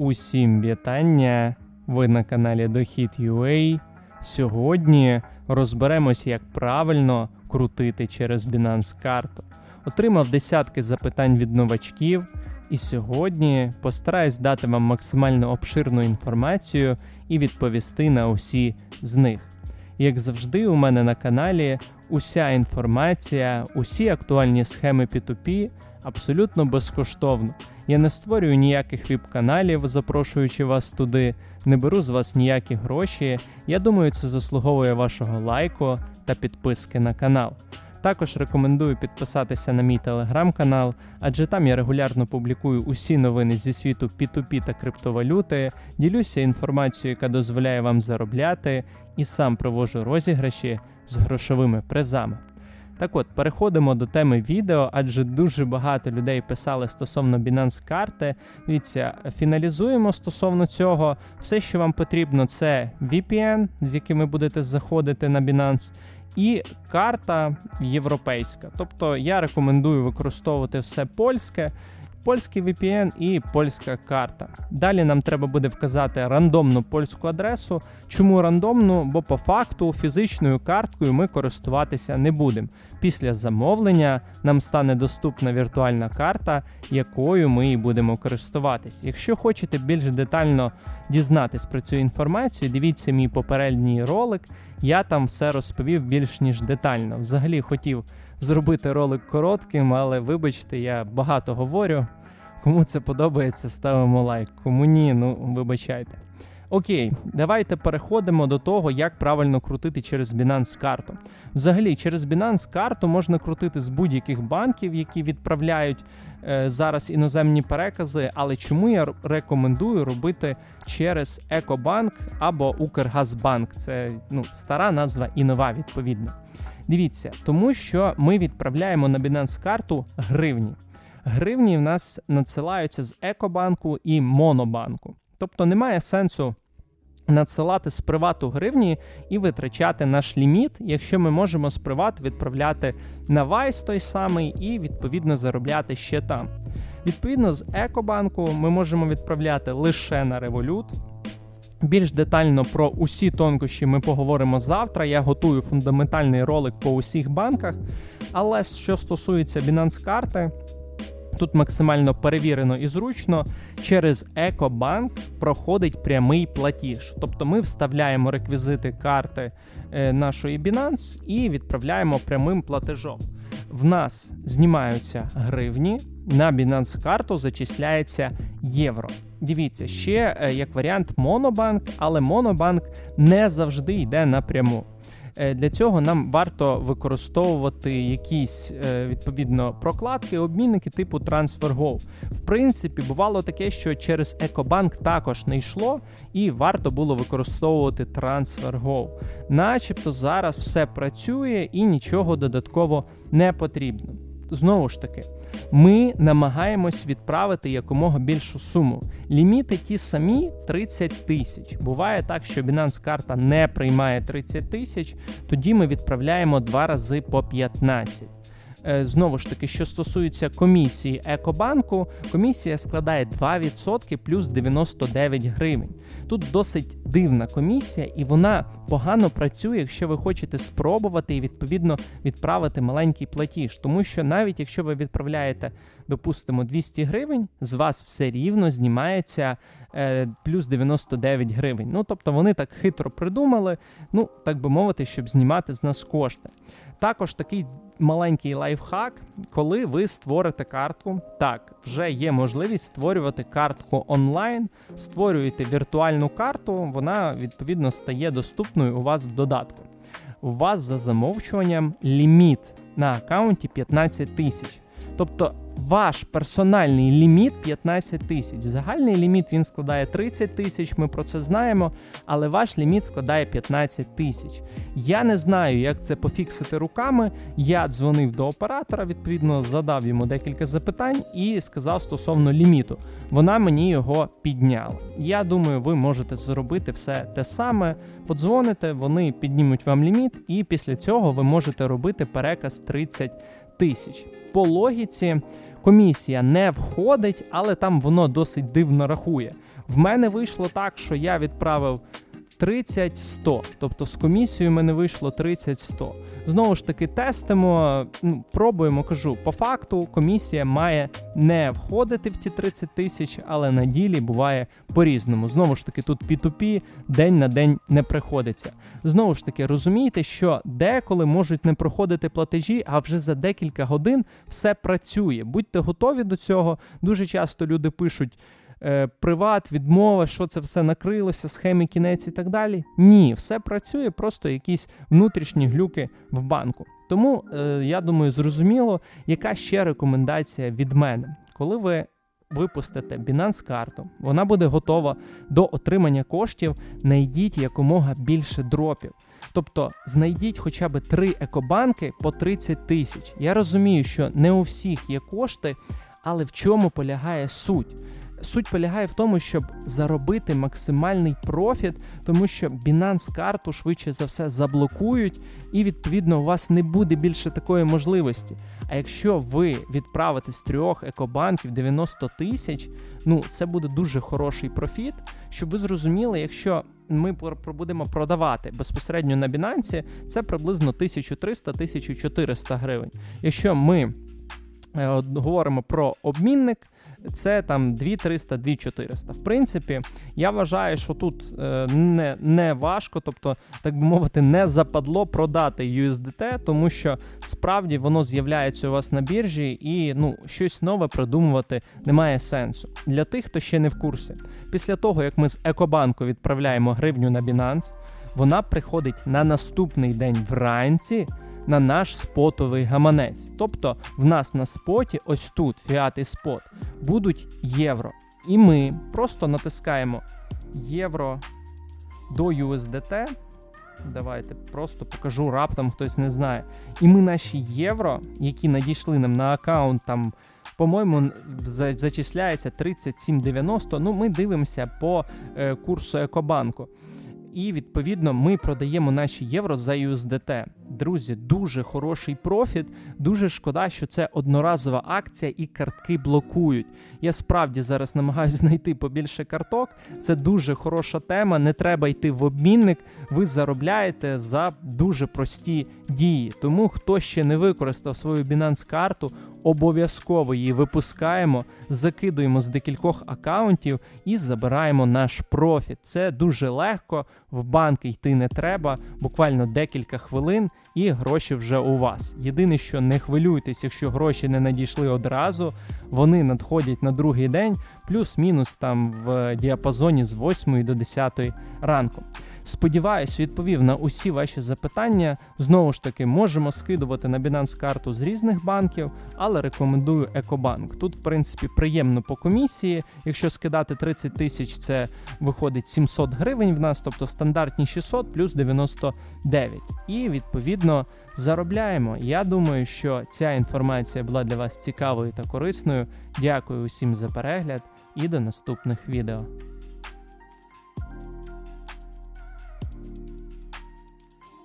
Усім вітання! Ви на каналі Дохід.ua. Сьогодні розберемось, як правильно крутити через Binance карту. Отримав десятки запитань від новачків, і сьогодні постараюсь дати вам максимально обширну інформацію і відповісти на усі з них. Як завжди, у мене на каналі уся інформація, усі актуальні схеми P2P абсолютно безкоштовно. Я не створюю ніяких віп-каналів, запрошуючи вас туди, не беру з вас ніякі гроші. Я думаю, це заслуговує вашого лайку та підписки на канал. Також рекомендую підписатися на мій телеграм-канал, адже там я регулярно публікую усі новини зі світу P2P та криптовалюти, ділюся інформацією, яка дозволяє вам заробляти, і сам провожу розіграші з грошовими призами. Так от, переходимо до теми відео, адже дуже багато людей писали стосовно Binance карти. Дивіться, фіналізуємо стосовно цього. Все, що вам потрібно, це VPN, з яким ви будете заходити на Binance, і карта європейська. Тобто я рекомендую використовувати все польське. Польський VPN і польська карта. Далі нам треба буде вказати рандомну польську адресу. Чому рандомну? Бо по факту фізичною карткою ми користуватися не будемо. Після замовлення нам стане доступна віртуальна карта, якою ми і будемо користуватись. Якщо хочете більш детально дізнатись про цю інформацію, дивіться мій попередній ролик. Я там все розповів більш ніж детально. Взагалі хотів зробити ролик коротким, але вибачте, я багато говорю. Кому це подобається, ставимо лайк. Кому ні, ну вибачайте. Окей, давайте переходимо до того, як правильно крутити через Binance карту. Взагалі, через Binance карту можна крутити з будь-яких банків, які відправляють е, зараз іноземні перекази. Але чому я рекомендую робити через Екобанк або Укргазбанк? Це ну, стара назва і нова відповідно. Дивіться, тому що ми відправляємо на Binance карту гривні. Гривні в нас надсилаються з Екобанку і Монобанку. Тобто немає сенсу надсилати з привату гривні і витрачати наш ліміт, якщо ми можемо з приват відправляти на Вайс той самий і відповідно заробляти ще там. Відповідно, з Екобанку ми можемо відправляти лише на Revolut. Більш детально про усі тонкощі ми поговоримо завтра. Я готую фундаментальний ролик по усіх банках. Але що стосується Binance карти, тут максимально перевірено і зручно. Через Екобанк проходить прямий платіж. Тобто ми вставляємо реквізити карти е, нашої Binance і відправляємо прямим платежом. В нас знімаються гривні, на Binance карту зачисляється євро. Дивіться, ще е, як варіант Монобанк, але Монобанк не завжди йде напряму. Е, Для цього нам варто використовувати якісь е, відповідно прокладки, обмінники типу TransferGo. В принципі, бувало таке, що через Екобанк також не йшло, і варто було використовувати TransferGo. Начебто зараз все працює і нічого додатково не потрібно. Знову ж таки, ми намагаємось відправити якомога більшу суму. Ліміти ті самі 30 тисяч. Буває так, що Binance карта не приймає 30 тисяч, тоді ми відправляємо два рази по 15. Е, Знову ж таки, що стосується комісії Екобанку, комісія складає 2% плюс 99 гривень. Тут досить дивна комісія, і вона погано працює, якщо ви хочете спробувати і відповідно відправити маленький платіж. Тому що навіть якщо ви відправляєте, допустимо, 200 гривень, з вас все рівно знімається е, плюс 99 гривень. Ну тобто вони так хитро придумали, ну так би мовити, щоб знімати з нас кошти. Також такий маленький лайфхак, коли ви створите картку. Так, вже є можливість створювати картку онлайн, створюєте віртуальну карту, вона відповідно стає доступною у вас в додатку. У вас за замовчуванням ліміт на аккаунті 15 тисяч. Тобто ваш персональний ліміт 15 тисяч. Загальний ліміт він складає 30 тисяч, ми про це знаємо, але ваш ліміт складає 15 тисяч. Я не знаю, як це пофіксити руками. Я дзвонив до оператора, відповідно, задав йому декілька запитань і сказав стосовно ліміту. Вона мені його підняла. Я думаю, ви можете зробити все те саме. Подзвоните, вони піднімуть вам ліміт, і після цього ви можете робити переказ 30 тисяч. По логіці комісія не входить, але там воно досить дивно рахує. В мене вийшло так, що я відправив 30-100. Тобто з комісією в мене вийшло 30-100. Знову ж таки, тестимо, ну, пробуємо, кажу, по факту комісія має не входити в ті 30 тисяч, але на ділі буває по-різному. Знову ж таки, тут P2P день на день не приходиться. Знову ж таки, розумієте, що деколи можуть не проходити платежі, а вже за декілька годин все працює. Будьте готові до цього. Дуже часто люди пишуть. Е, Приват, відмова, що це все накрилося, схеми кінець і так далі. Ні, все працює, просто якісь внутрішні глюки в банку. Тому е, я думаю, зрозуміло, яка ще рекомендація від мене, коли ви випустите Binance карту, вона буде готова до отримання коштів. Найдіть якомога більше дропів. Тобто знайдіть хоча б три екобанки по 30 тисяч. Я розумію, що не у всіх є кошти, але в чому полягає суть? Суть полягає в тому, щоб заробити максимальний профіт, тому що Binance карту швидше за все заблокують, і відповідно у вас не буде більше такої можливості. А якщо ви відправите з трьох екобанків 90 тисяч, ну це буде дуже хороший профіт. Щоб ви зрозуміли, якщо ми будемо продавати безпосередньо на Binance, це приблизно 1300-1400 гривень. Якщо ми говоримо про обмінник, це там 2300, 2400. В принципі, я вважаю, що тут е, не, не важко, тобто, так би мовити, не западло продати USDT, тому що справді воно з'являється у вас на біржі, і ну щось нове придумувати немає сенсу. Для тих, хто ще не в курсі. Після того, як ми з Екобанку відправляємо гривню на Binance, вона приходить на наступний день вранці на наш спотовий гаманець. Тобто в нас на споті, ось тут, фіат і спот, будуть євро. І ми просто натискаємо євро до USDT. Давайте просто покажу, раптом хтось не знає. І ми наші євро, які надійшли нам на аккаунт, там, по-моєму, за- зачисляється 37,90. Ну, ми дивимося по е, курсу Екобанку. І відповідно ми продаємо наші євро за USDT. Друзі, дуже хороший профіт. Дуже шкода, що це одноразова акція і картки блокують. Я справді зараз намагаюся знайти побільше карток. Це дуже хороша тема. Не треба йти в обмінник. Ви заробляєте за дуже прості дії. Тому хто ще не використав свою Binance карту, обов'язково її випускаємо, закидуємо з декількох акаунтів і забираємо наш профіт. Це дуже легко. В банки йти не треба, буквально декілька хвилин, і гроші вже у вас. Єдине, що не хвилюйтесь, якщо гроші не надійшли одразу, вони надходять на другий день, плюс-мінус там в діапазоні з 8 до 10 ранку. Сподіваюсь, відповів на усі ваші запитання. Знову ж таки, можемо скидувати на Binance карту з різних банків, але рекомендую Екобанк. Тут, в принципі, приємно по комісії. Якщо скидати 30 тисяч, це виходить 700 гривень в нас, тобто стандартні 600 плюс 99. І відповідно заробляємо. Я думаю, що ця інформація була для вас цікавою та корисною. Дякую усім за перегляд і до наступних відео.